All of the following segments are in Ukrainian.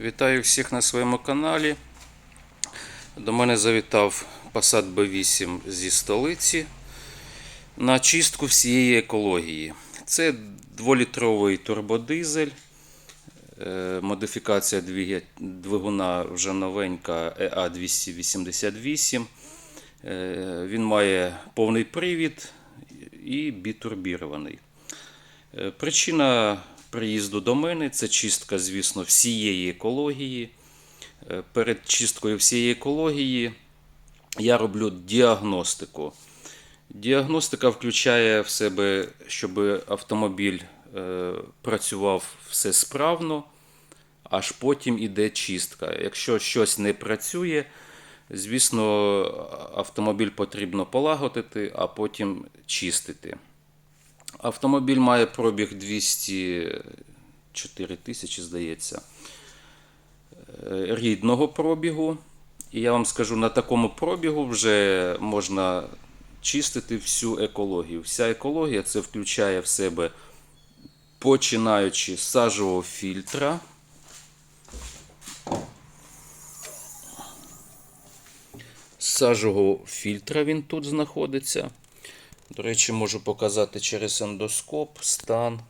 Вітаю всіх на своєму каналі. До мене завітав Passat B8 зі столиці на чистку всієї екології. Це 2-літровий турбодизель, е, модифікація двигуна вже новенька E EA288. Е, Він має повний привід і бітурбірований. Е, Причина приїзду до мене це чистка, звісно, всієї екології. Е, Перед чисткою всієї екології я роблю діагностику. Діагностика включає в себе, щоб автомобіль е, працював все справно, аж потім іде чистка. Якщо щось не працює, звісно, автомобіль потрібно полагодити, а потім чистити. Автомобіль має пробіг 204 тисячі, здається, е, рідного пробігу. І я вам скажу, на такому пробігу вже можна чистити всю екологію. Вся екологія це включає в себе, починаючи з сажового фільтра. З сажового фільтра він тут знаходиться. До речі, можу показати через ендоскоп стан.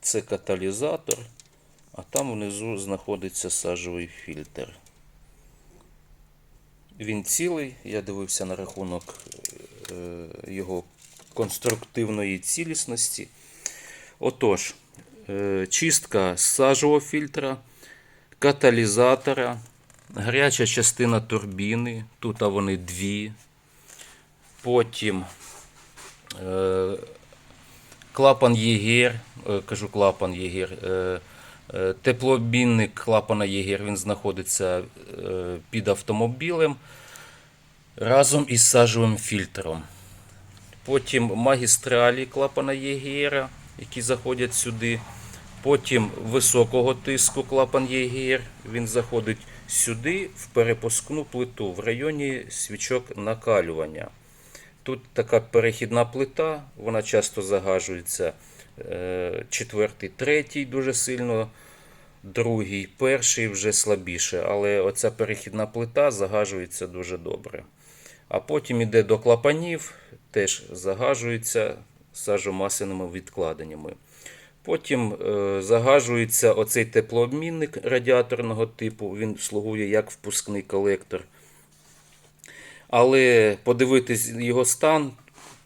Це каталізатор, а там внизу знаходиться сажовий фільтр. Він цілий, я дивився на рахунок е, його конструктивної цілісності. Отож, е, чистка сажового фільтра, каталізатора, гаряча частина турбіни, тут вони дві. Потім е, клапан Єгер, е, кажу клапан Єгер, е, е, теплообмінник клапана Єгер, він знаходиться е, під автомобілем разом із сажовим фільтром. Потім магістралі клапана Єгера, які заходять сюди. Потім високого тиску клапан Єгер, він заходить сюди в перепускну плиту в районі свічок накалювання. Тут така перехідна плита, вона часто загажується. е, Четвертий, третій дуже сильно, другий, перший вже слабіше. Але оця перехідна плита загажується дуже добре. А потім іде до клапанів, теж загажується сажомасиними відкладеннями. Потім е, загажується оцей теплообмінник радіаторного типу, він слугує як впускний колектор. Але подивитись його стан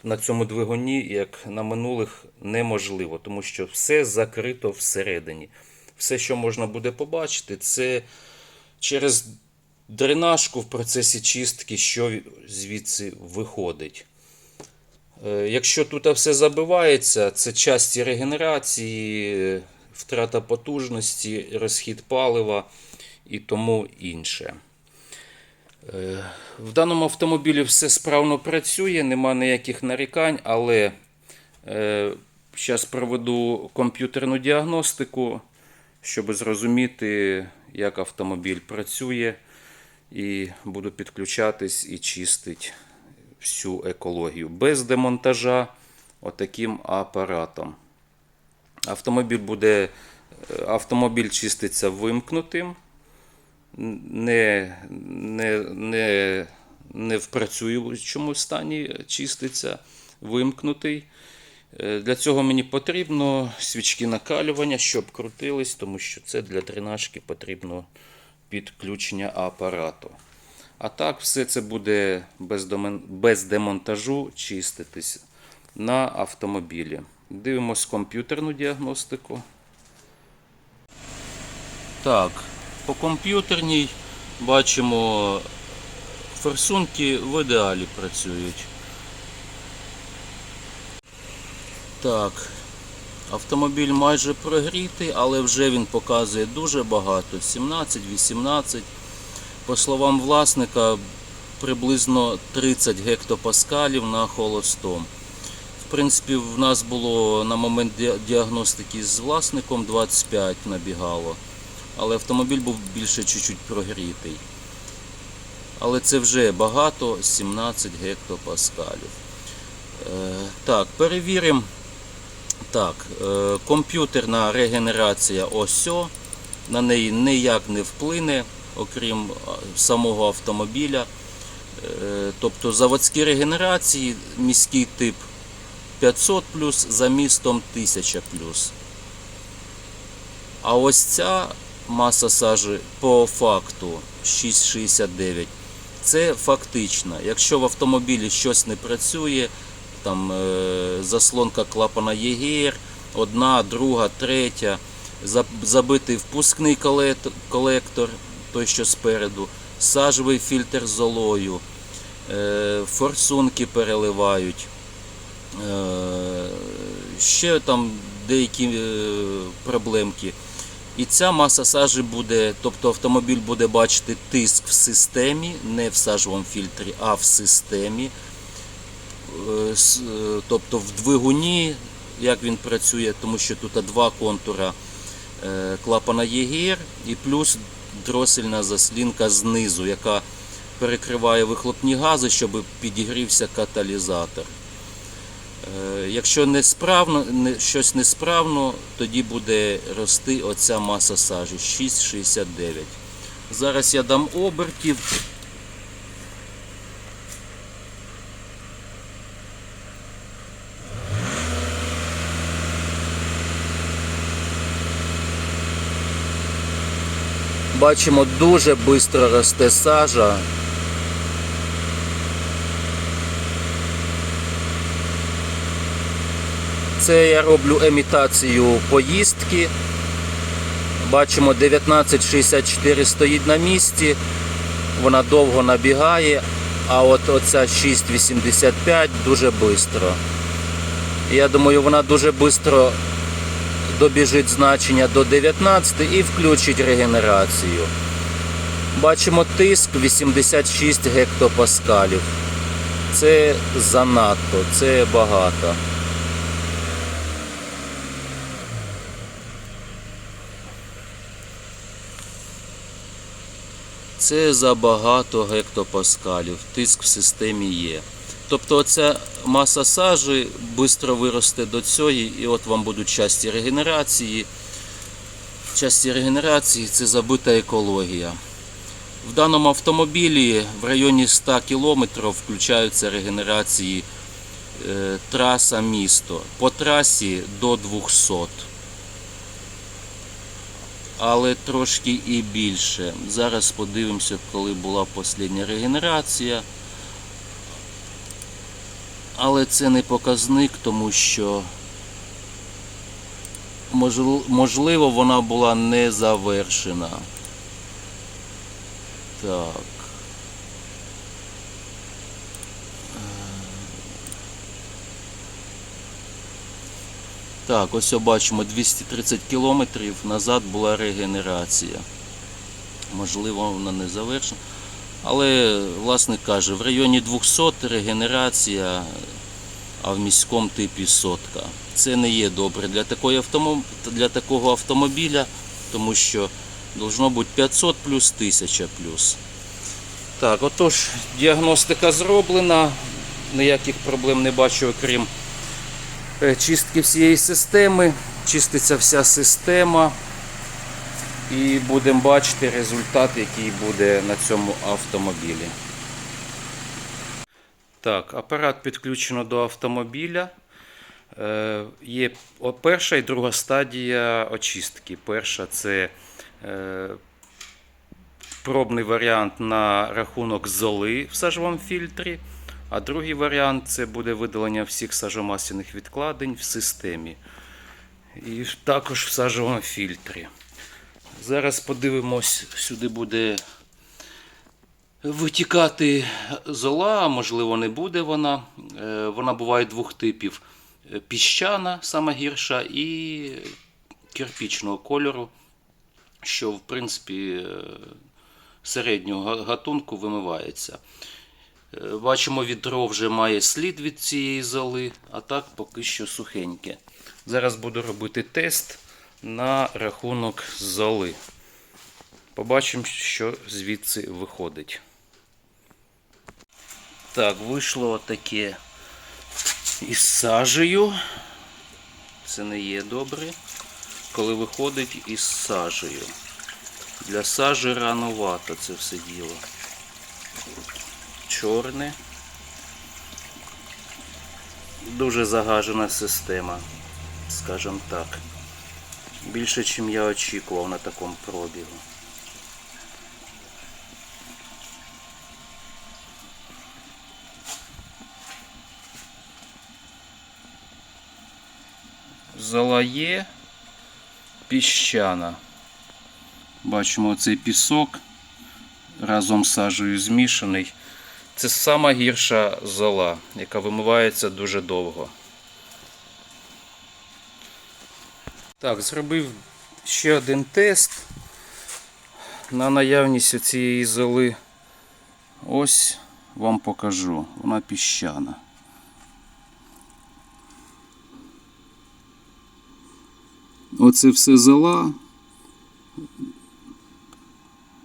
на цьому двигуні, як на минулих, неможливо, тому що все закрито всередині. Все, що можна буде побачити, це через дренажку в процесі чистки, що звідси виходить. Е, Якщо тут все забивається, це часті регенерації, е, втрата потужності, розхід палива і тому інше. Е, В даному автомобілі все справно працює, нема ніяких нарікань, але зараз проведу комп'ютерну діагностику, щоб зрозуміти, як автомобіль працює, і буду підключатись і чистити всю екологію без демонтажа отаким апаратом. Автомобіль буде е, автомобіль чиститься вимкнутим, не, не, не, не в працюючому стані чиститься, вимкнутий. Е, Для цього мені потрібно свічки накалювання, щоб крутились, тому що це для дренажки потрібно підключення апарату. А так, все це буде без, демонтажу чиститись на автомобілі. Дивимось комп'ютерну діагностику. Так, по комп'ютерній бачимо, форсунки в ідеалі працюють. Так, автомобіль майже прогрітий, але вже він показує дуже багато. 17-18. По словам власника, приблизно 30 гектопаскалів на холостом. В принципі, в нас було на момент діагностики з власником 25 набігало, але автомобіль був більше чуть-чуть прогрітий. Але це вже багато, 17 гектопаскалів. Е, так, перевіримо Так, е, комп'ютерна регенерація ось на неї ніяк не вплине, окрім самого автомобіля. Е, Тобто заводські регенерації, міський тип 500 за містом 1000 А ось ця маса сажі по факту 6,69. Це фактично. Якщо в автомобілі щось не працює, там е, заслонка клапана ЄГР, одна, друга, третя, забитий впускний колектор, той, що спереду, сажовий фільтр золою, е, форсунки переливають. Е, ще там деякі е, проблемки. І ця маса сажі буде, тобто автомобіль буде бачити тиск в системі, не в сажовому фільтрі, а в системі. Тобто в двигуні, як він працює, тому що тут два контура клапана ЄГР і плюс дросельна заслінка знизу, яка перекриває вихлопні гази, щоб підігрівся каталізатор. Е, Якщо несправно, щось несправно, тоді буде рости оця маса сажі 6,69. Зараз я дам обертів. Бачимо, дуже швидко росте сажа. Це я роблю емітацію поїздки. Бачимо 1964 стоїть на місці, вона довго набігає, а от оця 6,85 дуже швидко. Я думаю, вона дуже швидко добіжить значення до 19 і включить регенерацію. Бачимо тиск 86 гектопаскалів. Це занадто, це багато. Це забагато гектопаскалів, тиск в системі є. Тобто оця маса сажі швидко виросте до цієї, і от вам будуть часті регенерації. Часті регенерації це забита екологія. В даному автомобілі в районі 100 км включаються регенерації е, траса місто. По трасі до 200 але трошки і більше. Зараз подивимося, коли була остання регенерація. Але це не показник, тому що можливо вона була не завершена. Так. Так, ось бачимо 230 кілометрів назад була регенерація. Можливо, вона не завершена. Але власник каже, в районі 200 регенерація, а в міському типі сотка. Це не є добре для, такої автомо... для такого автомобіля, тому що должно бути 500 плюс 1000 плюс. Так, отож, діагностика зроблена. Ніяких проблем не бачу, окрім е, чистки всієї системи. Чиститься вся система. І будемо бачити результат, який буде на цьому автомобілі. Так, апарат підключено до автомобіля. Е, Є перша і друга стадія очистки. Перша це е, пробний варіант на рахунок золи в сажовому фільтрі. А другий варіант це буде видалення всіх сажомасляних відкладень в системі. І також в сажовому фільтрі. Зараз подивимось, сюди буде витікати зола, можливо не буде вона. Е, Вона буває двох типів: Е, піщана, сама гірша, і кирпічного кольору, що в принципі е, середнього гатунку вимивається. Бачимо, відро вже має слід від цієї золи, а так поки що сухеньке. Зараз буду робити тест на рахунок золи. Побачимо, що звідси виходить. Так, вийшло таке із сажею. Це не є добре, коли виходить із сажею. Для сажі рановато це все діло. Чорне. Дуже загажена система, скажімо так. Більше, ніж я очікував на такому пробігу. Зола є піщана. Бачимо цей пісок разом з сажею змішаний. Це сама гірша зола, яка вимивається дуже довго. Так, зробив ще один тест на наявність цієї золи. Ось вам покажу. Вона піщана. Оце все зола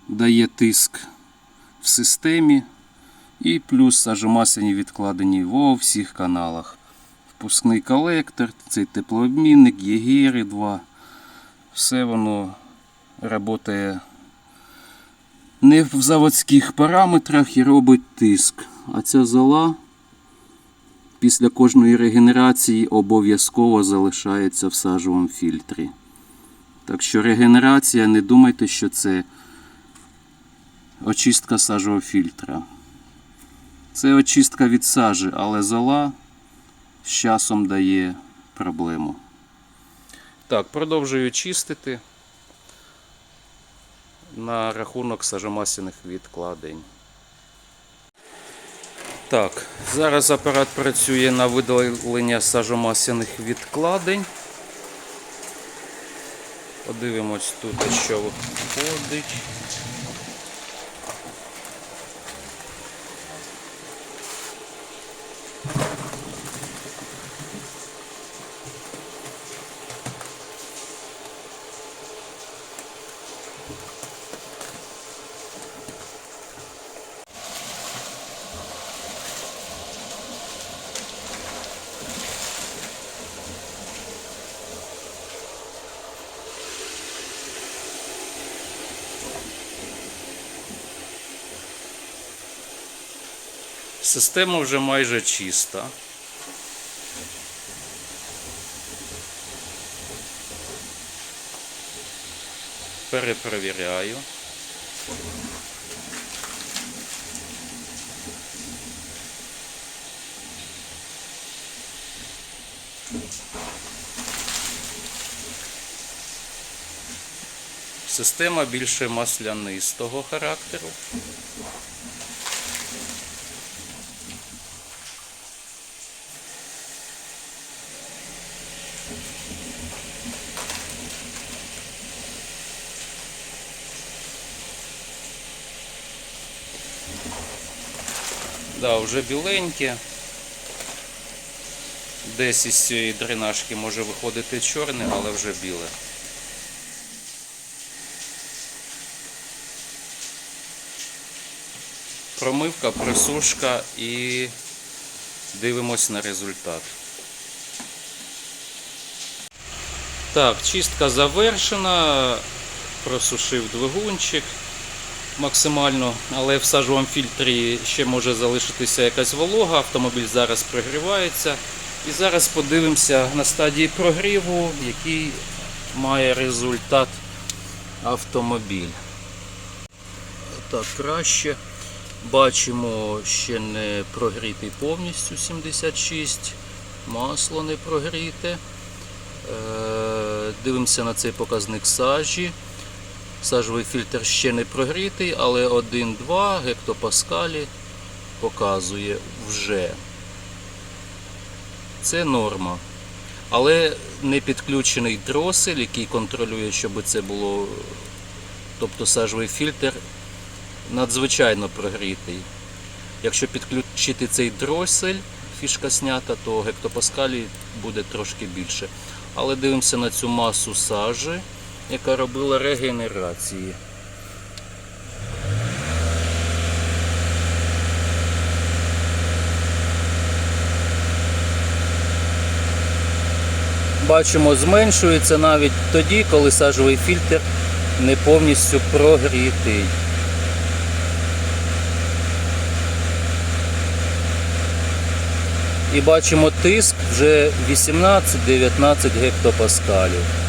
дає тиск в системі і плюс сажомасляні відкладені во всіх каналах. Впускний колектор, цей теплообмінник, єгери 2. Все воно працює не в заводських параметрах і робить тиск. А ця зола після кожної регенерації обов'язково залишається в сажовому фільтрі. Так що регенерація, не думайте, що це очистка сажового фільтра. Це очистка від сажі, але зола з часом дає проблему. Так, продовжую чистити на рахунок сажомасляних відкладень. Так, зараз апарат працює на видалення сажомасляних відкладень. Подивимось тут, що виходить. Система вже майже чиста. Перепровіряю. Система більше маслянистого характеру. Вже біленьке. Десь із цієї дренажки може виходити чорне, але вже біле. Промивка, присушка і дивимось на результат. Так, чистка завершена. Просушив двигунчик максимально, але в сажовому фільтрі ще може залишитися якась волога, автомобіль зараз прогрівається. І зараз подивимося на стадії прогріву, який має результат автомобіль. Так, краще. Бачимо, ще не прогрітий повністю 76, масло не прогріте. Е, Дивимося на цей показник сажі. Сажовий фільтр ще не прогрітий, але 1-2 гектопаскалі показує вже. Це норма. Але не підключений дросель, який контролює, щоб це було. Тобто сажовий фільтр надзвичайно прогрітий. Якщо підключити цей дросель, фішка снята, то гектопаскалі буде трошки більше. Але дивимося на цю масу сажі, яка робила регенерації. бачимо, зменшується навіть тоді, коли сажовий фільтр не повністю прогрітий. І бачимо тиск вже 18-19 гектопаскалів.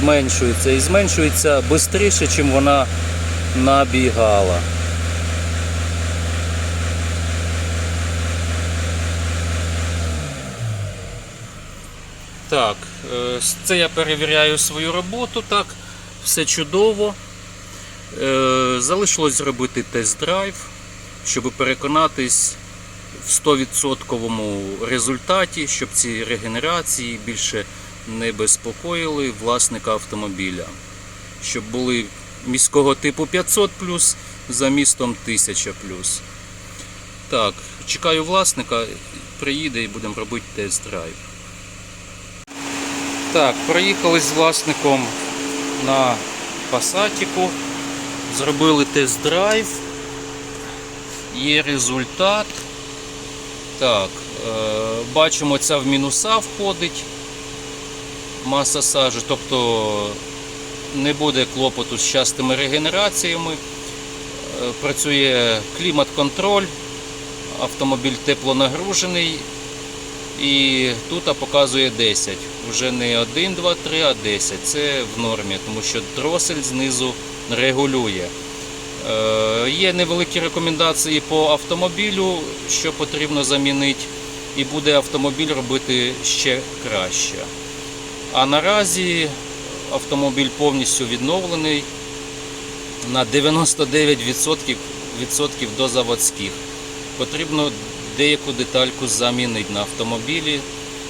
Зменшується і зменшується швидше, ніж вона набігала. Так, е, це я перевіряю свою роботу, так, все чудово. Е, Залишилось зробити тест-драйв, щоб переконатись в 100% результаті, щоб ці регенерації більше не безпокоїли власника автомобіля. Щоб були міського типу 500 за містом 1000 плюс. Так, чекаю власника, приїде і будемо робити тест-драйв. Так, проїхали з власником на пасатіку, зробили тест-драйв. Є результат. Так, е, бачимо, ця в мінуса входить маса сажі, тобто не буде клопоту з частими регенераціями. Е, Працює клімат-контроль, автомобіль теплонагружений. І тут показує 10. Вже не 1, 2, 3, а 10. Це в нормі, тому що дросель знизу регулює. Е, Є невеликі рекомендації по автомобілю, що потрібно замінити, і буде автомобіль робити ще краще. А наразі автомобіль повністю відновлений на 99% відсотків до заводських. Потрібно деяку детальку замінити на автомобілі.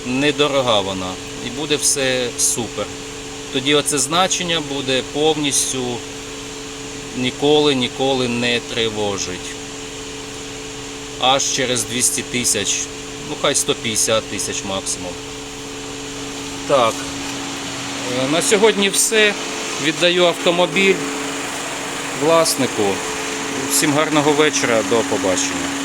Недорога вона. І буде все супер. Тоді оце значення буде повністю ніколи, ніколи не тривожить. Аж через 200 тисяч, ну хай 150 тисяч максимум. Так, на сьогодні все. Віддаю автомобіль власнику. Всім гарного вечора, до побачення.